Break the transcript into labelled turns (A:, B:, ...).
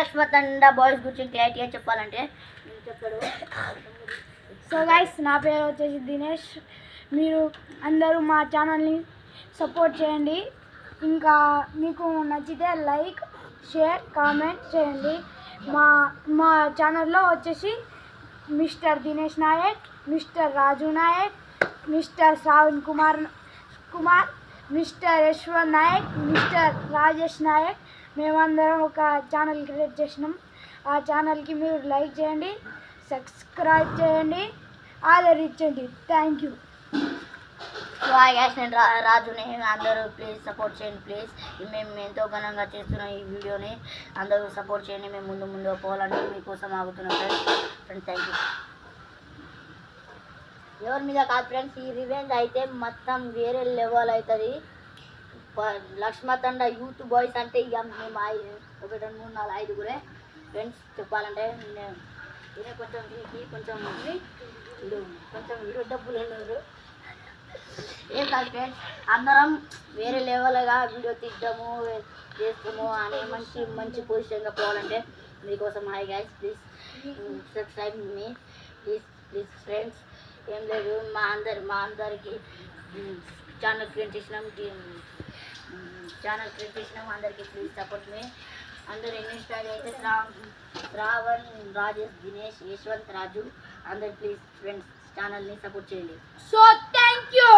A: Lakshmatanda boys గురించి క్లారిటీగా చెప్పాలంటే. చెప్పాడు.
B: సో గైస్ నా పేరు వచ్చేసి దినేష్. మీరు అందరూ మా ఛానల్ని సపోర్ట్ చేయండి. ఇంకా మీకు నచ్చితే లైక్ షేర్ కామెంట్ చేయండి. మా మా ఛానల్లో వచ్చేసి mister Dinesh Nayak mister Raju Nayak mister Shravan Kumar Kumar mister Yashwanth Nayak mister Rajesh Nayak మేమందరం ఒక ఛానల్ క్రియేట్ చేసినాం. ఆ ఛానల్కి మీరు లైక్ చేయండి సబ్స్క్రైబ్ చేయండి ఆదరించండి. Thank you
A: so Raju gas నేను రాజుని. అందరూ ప్లీజ్ సపోర్ట్ చేయండి ప్లీజ్ మేము ఎంతో ఘనంగా చేస్తున్నాం ఈ వీడియోని. అందరూ సపోర్ట్ చేయండి మేము ముందు ముందు పోవాలని మీకోసం ఆగుతున్నాం ఫ్రెండ్స్ ఫ్రెండ్స్ థ్యాంక్ యూ ఎవరి మీద కాదు ఫ్రెండ్స్ ఈ రివెంజ్ అయితే మొత్తం వేరే లెవెల్ అవుతుంది. లక్ష్మతండ యూత్ బాయ్స్ అంటే ఇక మేము ఐ- ఒకటి రెండు మూడు నాలుగు ఐదుగురే. ఫ్రెండ్స్ చెప్పాలంటే నేను ఈయన కొంచెం వీరికి కొంచెం వీడు కొంచెం వీడు డబ్బులు ఉన్నారు. ఏం కాదు ఫ్రెండ్స్ అందరం వేరే లెవెల్గా వీడియో తీద్దాము చేస్తాము అని మంచి మంచి పొజిషన్గా పోవాలంటే మీకోసం హాయ్ గైస్ ప్లీజ్ సబ్స్క్రైబ్ మీ ప్లీజ్ ప్లీజ్ ఫ్రెండ్స్ ఏం లేదు మా అందరి మా అందరికి ఛానల్ క్రియేట్ చేసినాం ఛానల్ క్రియేట్ చేసినాము అందరికీ ప్లీజ్ సపోర్ట్ మీ అందరు ఇన్స్టాల్ అయితే శ్రావణ్ శ్రావణ్ రాజేష్ దినేష్ యశ్వంత్ రాజు అందరు ప్లీజ్ ఫ్రెండ్స్ ఛానల్ని సపోర్ట్ చేయండి.
B: So thank you